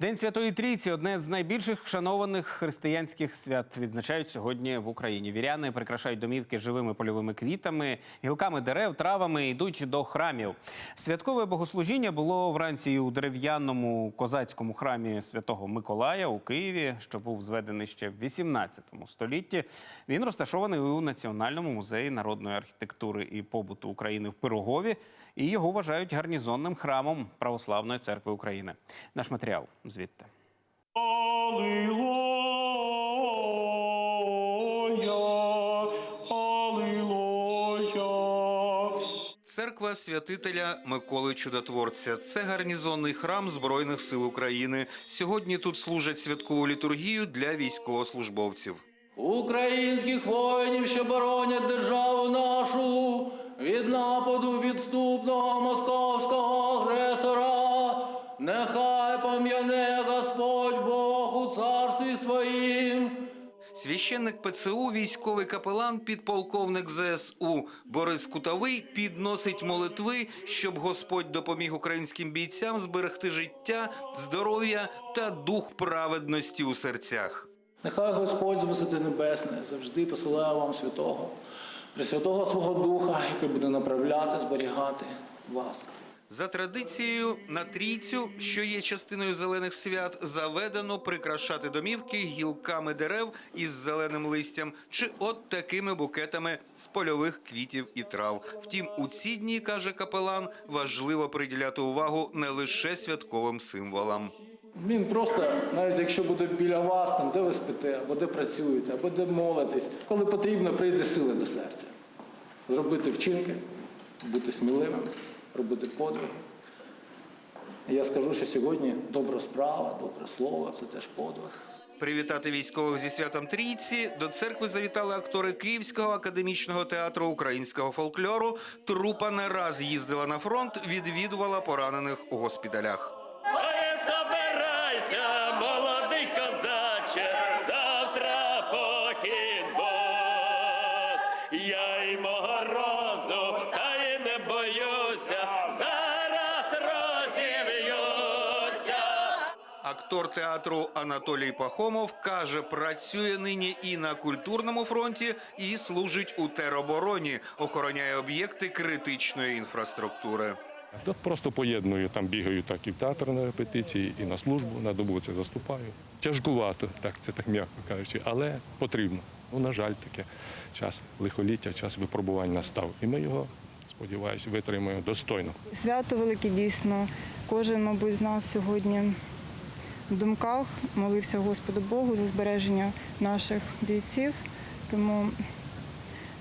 День Святої Трійці одне з найбільших шанованих християнських свят відзначають сьогодні в Україні. Віряни прикрашають домівки живими польовими квітами, гілками дерев, травами йдуть до храмів. Святкове богослужіння було вранці у дерев'яному козацькому храмі святого Миколая у Києві, що був зведений ще в 18 столітті. Він розташований у Національному музеї народної архітектури і побуту України в Пирогові. І його вважають гарнізонним храмом Православної церкви України. Наш матеріал звідти. Церква святителя Миколи Чудотворця. Це гарнізонний храм Збройних сил України. Сьогодні тут служать святкову літургію для військовослужбовців. Українських воїнів, що боронять державу нашу від нападу підступного московського агресора. Нехай Священник ПЦУ, військовий капелан, підполковник ЗСУ Борис Кутовий підносить молитви, щоб Господь допоміг українським бійцям зберегти життя, здоров'я та дух праведності у серцях. Нехай Господь з висоти небесної завжди посилає вам святого, Пресвятого свого Духа, який буде направляти, зберігати вас. За традицією на трійцю, що є частиною зелених свят, заведено прикрашати домівки гілками дерев із зеленим листям чи от такими букетами з польових квітів і трав. Втім, у ці дні каже капелан, важливо приділяти увагу не лише святковим символам. Він просто, навіть якщо буде біля вас, там, де ви спите, або де працюєте, або де молитесь, коли потрібно, прийде сили до серця. Зробити вчинки, бути сміливим, робити подвиги. І я скажу, що сьогодні добра справа, добре слово це теж подвиг. Привітати військових зі святом трійці до церкви завітали актори Київського академічного театру українського фольклору. Трупа не раз їздила на фронт, відвідувала поранених у госпіталях. Ой, собирайся, молодий козаче, завтра похід. Я й морозу, та Актор театру Анатолій Пахомов каже, працює нині і на культурному фронті, і служить у теробороні, охороняє об'єкти критичної інфраструктури. Тут просто поєдную, там бігаю так і в театр на репетиції, і на службу, на добу це заступаю. Тяжкувато, так це так м'яко кажучи, але потрібно. Ну, на жаль, таке час лихоліття, час випробувань настав. І ми його, сподіваюся, витримаємо достойно. Свято велике дійсно. Кожен, мабуть, з нас сьогодні в думках молився Господу Богу за збереження наших бійців. Тому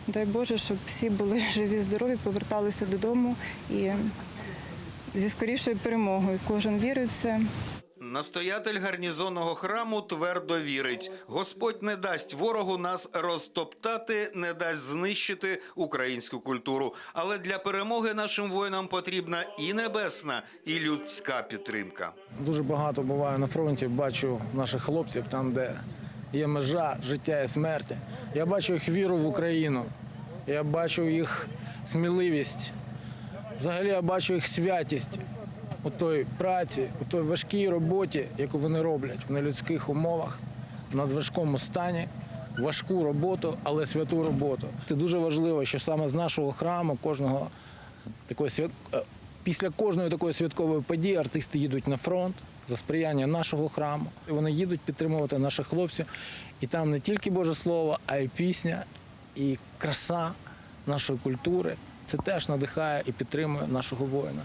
дай Боже, щоб всі були живі, здорові, поверталися додому і зі скорішою перемогою. Кожен вірить в це. Настоятель гарнізонного храму твердо вірить: Господь не дасть ворогу нас розтоптати, не дасть знищити українську культуру. Але для перемоги нашим воїнам потрібна і небесна, і людська підтримка. Дуже багато буваю на фронті, бачу наших хлопців там, де є межа життя і смерті. Я бачу їх віру в Україну, я бачу їх сміливість. Взагалі я бачу їх святість у той праці, у той важкій роботі, яку вони роблять в нелюдських умовах, в надважкому стані, важку роботу, але святу роботу. Це дуже важливо, що саме з нашого храму кожного такої свят... е, після кожної такої святкової події артисти їдуть на фронт за сприяння нашого храму. І Вони їдуть підтримувати наших хлопців. І там не тільки Боже Слово, а й пісня, і краса нашої культури. Це теж надихає і підтримує нашого воїна.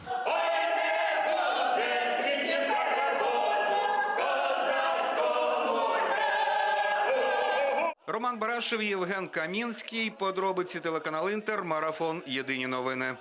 Роман Барашев, Євген Камінський. Подробиці телеканал Інтер. Марафон. Єдині новини.